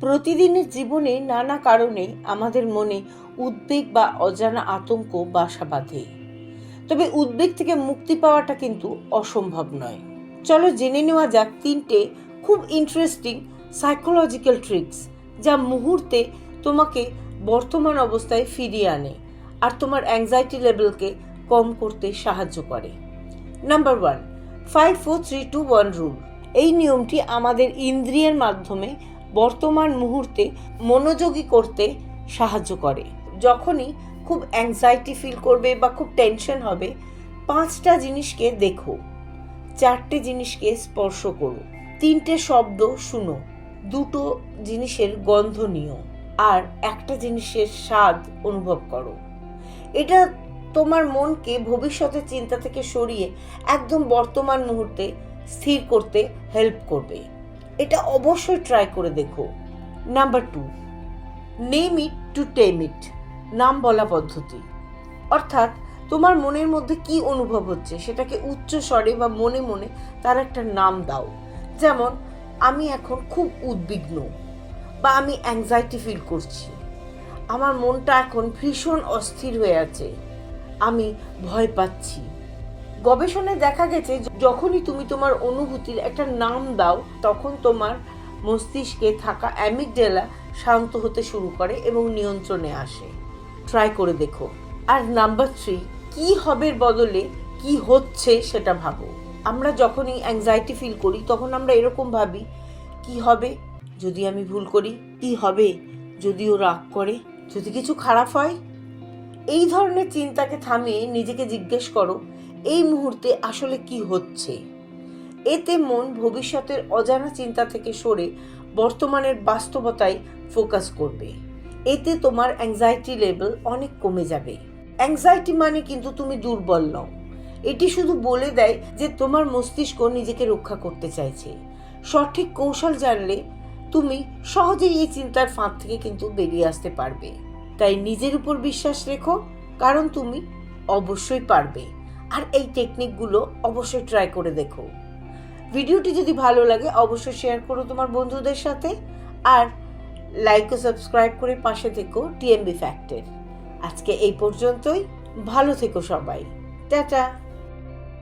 প্রতিদিনের জীবনে নানা কারণে আমাদের মনে উদ্বেগ বা অজানা আতঙ্ক বাসা বাঁধে। তবে উদ্বেগ থেকে মুক্তি পাওয়াটা কিন্তু অসম্ভব নয়। চলো জেনে নেওয়া যাক তিনটে খুব ইন্টারেস্টিং সাইকোলজিক্যাল ট্রিক্স যা মুহূর্তে তোমাকে বর্তমান অবস্থায় ফিরিয়ে আনে আর তোমার অ্যাংজাইটি লেভেলকে কম করতে সাহায্য করে। Number one five four three two one rule এই নিয়মটি আমাদের ইন্দ্রিয়ের মাধ্যমে বর্তমান মুহূর্তে মনোযোগী করতে সাহায্য করে। যখনই খুব অ্যাংজাইটি ফিল করবে বা খুব টেনশন হবে, পাঁচটা জিনিসকে দেখো। চারটে জিনিসকে স্পর্শ করো। তিনটে শব্দ শুনো। দুটো জিনিসের গন্ধ নিও আর একটা জিনিসের স্বাদ অনুভব করো। এটা তোমার মনকে ভবিষ্যতের চিন্তা থেকে সরিয়ে একদম বর্তমান মুহূর্তে স্থির করতে হেল্প করবে। এটা অবশ্যই ট্রাই করে দেখো। Number two name it to tame it নাম বলা পদ্ধতি। অর্থাৎ তোমার মনের মধ্যে কি অনুভব হচ্ছে সেটাকে উচ্চ স্বরে বা মনে মনে তার একটা নাম দাও। যেমন, আমি এখন খুব উদ্বিগ্ন বা আমি অ্যাংজাইটি ফিল করছি। আমার মনটা এখন ভীষণ অস্থির হয়ে আছে। আমি ভয় পাচ্ছি। গবেষণায় দেখা গেছে যখনই তুমি তোমার অনুভূতির একটা নাম দাও, তখন তোমার মস্তিষ্কে থাকা অ্যামিকডেলা শান্ত হতে শুরু করে এবং নিয়ন্ত্রণে আসে। ট্রাই করে দেখো। আর নাম্বার থ্রি কি হবের বদলে, কি হচ্ছে সেটা ভাবো। আমরা যখনই অ্যাংজাইটি ফিল করি, তখন আমরা এরকম ভাবি, কি হবে যদি আমি ভুল করি? কি হবে যদি ও রাগ করে? যদি কিছু খারাপ হয়? এই ধরনের চিন্তাকে থামিয়ে নিজেকে জিজ্ঞেস করো এই মুহূর্তে আসলে কি হচ্ছে? এতে মন ভবিষ্যতের অজানা চিন্তা থেকে সরে বর্তমানের বাস্তবতায় ফোকাস করবে। এতে তোমার অ্যাংজাইটি লেভেল অনেক কমে যাবে। অ্যাংজাইটি মানে কিন্তু তুমি দুর্বল নও। এটি শুধু বলে দেয় যে তোমার মস্তিষ্ক নিজেকে রক্ষা করতে চাইছে। সঠিক কৌশল জানলে তুমি সহজেই এই চিন্তার ফাঁদ থেকে কিন্তু বেরিয়ে আসতে পারবে। তাই নিজের উপর বিশ্বাস রেখো, কারণ তুমি অবশ্যই পারবে। আর এই টেকনিকগুলো অবশ্যই ট্রাই করে দেখো। ভিডিওটি যদি ভালো লাগে, অবশ্যই শেয়ার করো তোমার বন্ধুদের সাথে আর লাইক ও সাবস্ক্রাইব করে পাশে থেকো টিএমবি ফ্যাক্টের আজকে এই পর্যন্তই, ভালো থেকো সবাই। টাটা!